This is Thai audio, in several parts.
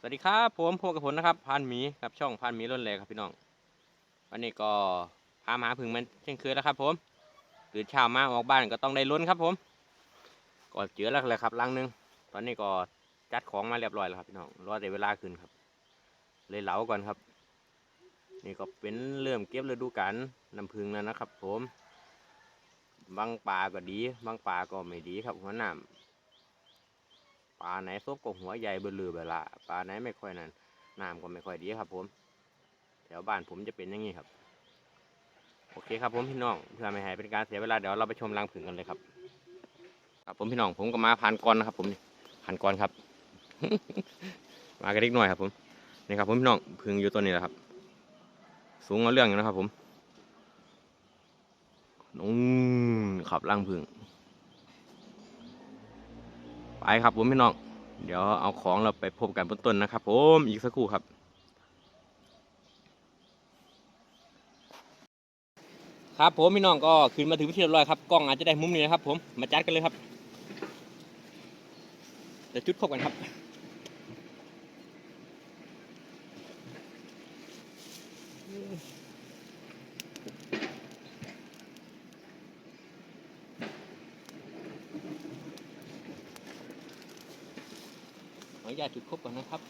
สวัสดีครับผมพบกับผมนะครับพานหมีกับช่องพานหมีล้นแรงครับพี่น้อง วันนี้ก็พามาหาพึ่งมันเช่นเคยแล้วครับ ผมตื่นเช้ามาออกบ้านก็ต้องได้ล้นครับ ผมก็เจอแล้วเลยครับลังหนึงตอนนี้ก็จัดของมาเรียบร้อยแล้วครับพี่น้องรอแต่เวลาขึ้นครับ เลยเหลาก่อนครับ นี่ก็เป็นเริ่มเก็บฤดูกาลน้ำพึ่งแล้วนะครับ ผมบางปลาก็ดีบางปลาก็ไม่ดีครับหัวหน้า ปลาไหนซบก็หัวใหญ่เบลือเบลาปลาไหนไม่ค่อยนั่นน้ำก็ไม่ค่อยดีครับ ผม แถวบ้านผมจะเป็นอย่างนี้ครับ โอเคครับผมพี่น้องเพื่อไม่ให้เป็นการเสียเวลาเดี๋ยวเราไปชมรังผึ่งกันเลยครับ ครับผมพี่น้องผมก็มาผ่านกรนะครับ ผมนี่ผ่านกรครับ มากันเล็กน้อยครับ ผมนี่ครับผมพี่น้องผึ่งอยู่ตัวนี้แหละครับ สูงเอาเรื่องอยู่นะครับ ผมนู่นขับรังผึ่ง ครับผมพี่น้อง เดี๋ยวเอาของเราไปพบกันบนต้นนะครับผมอีกสักครู่ครับ ครับผมพี่น้องก็ขึ้นมาถึงที่เรียบร้อยครับกล้องอาจจะได้มุมนี้นะครับ ผมมาจัดกันเลยครับเดี๋ยวจุดพบกันครับข ออนุญาตจุดครบก่อนนะครับ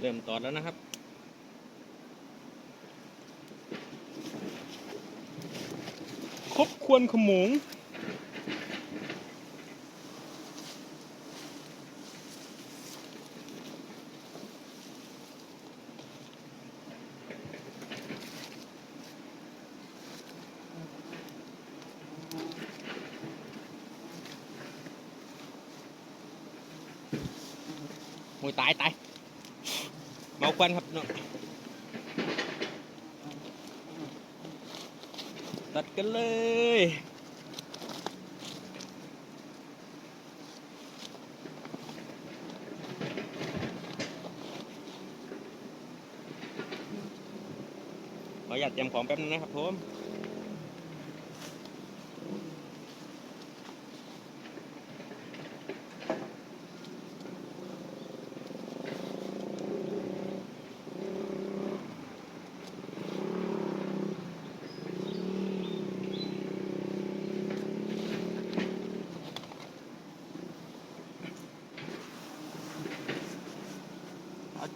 เริ่มตอดแล้วนะครับ ควรขมงโอ้ยตายตายเมาควันครับเน้อง ตัดกันเลย ขออยากเตรียมของแป๊บนึงนะครับผม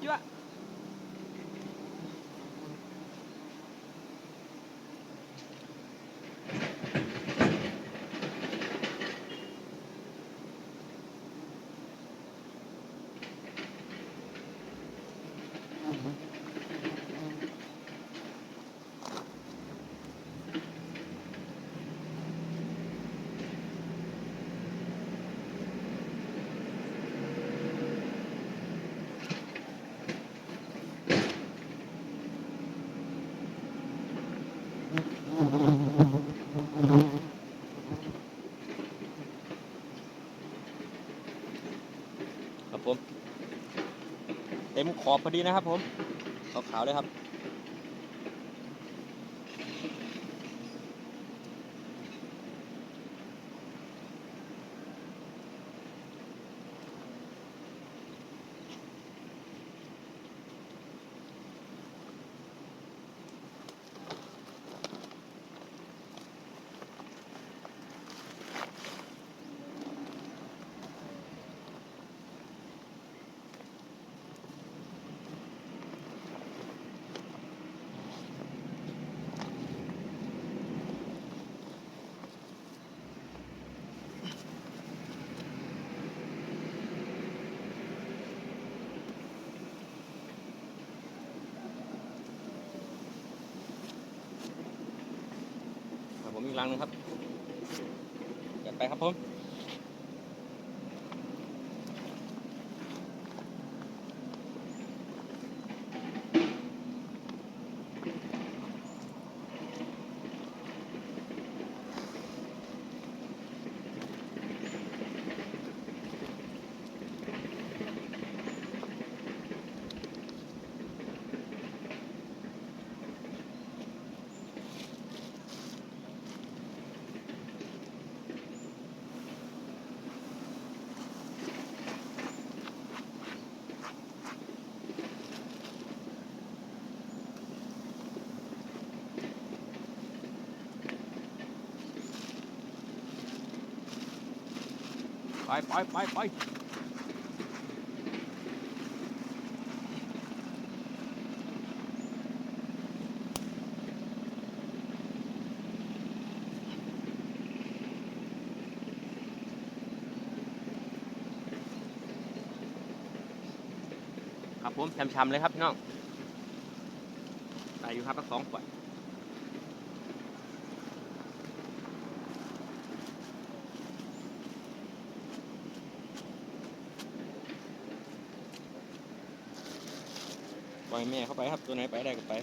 เครับผม เต็มขอบพอดีนะครับผมขาวๆเลยครับ อีกลังหนึงครับจัดไปครับผม ไปไปไปครับผมช้ำๆเลยครับพี่น้องได้อยู่ครับทั้งสองขวด ล่อยแม่เข้าไปครับ ตัวไหนไปได้ก็ไป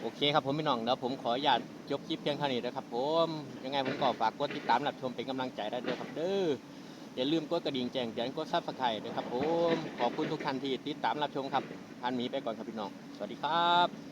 โอเคครับผมพี่น้องเดี๋ยวผมขออนุญาตยกคลิปเพียงเท่านี้นะครับผม ยังไงผมก็ฝากกดติดตามรับชมเป็นกำลังใจได้ด้วยครับเด้ออย่าลืมกดกระดิ่งแจ้งเตือนกดซับสไครต์ด้วยครับผม ขอบคุณทุกท่านที่ติดตามรับชมครับท่านมีไปก่อนครับพี่น้อง สวัสดีครับ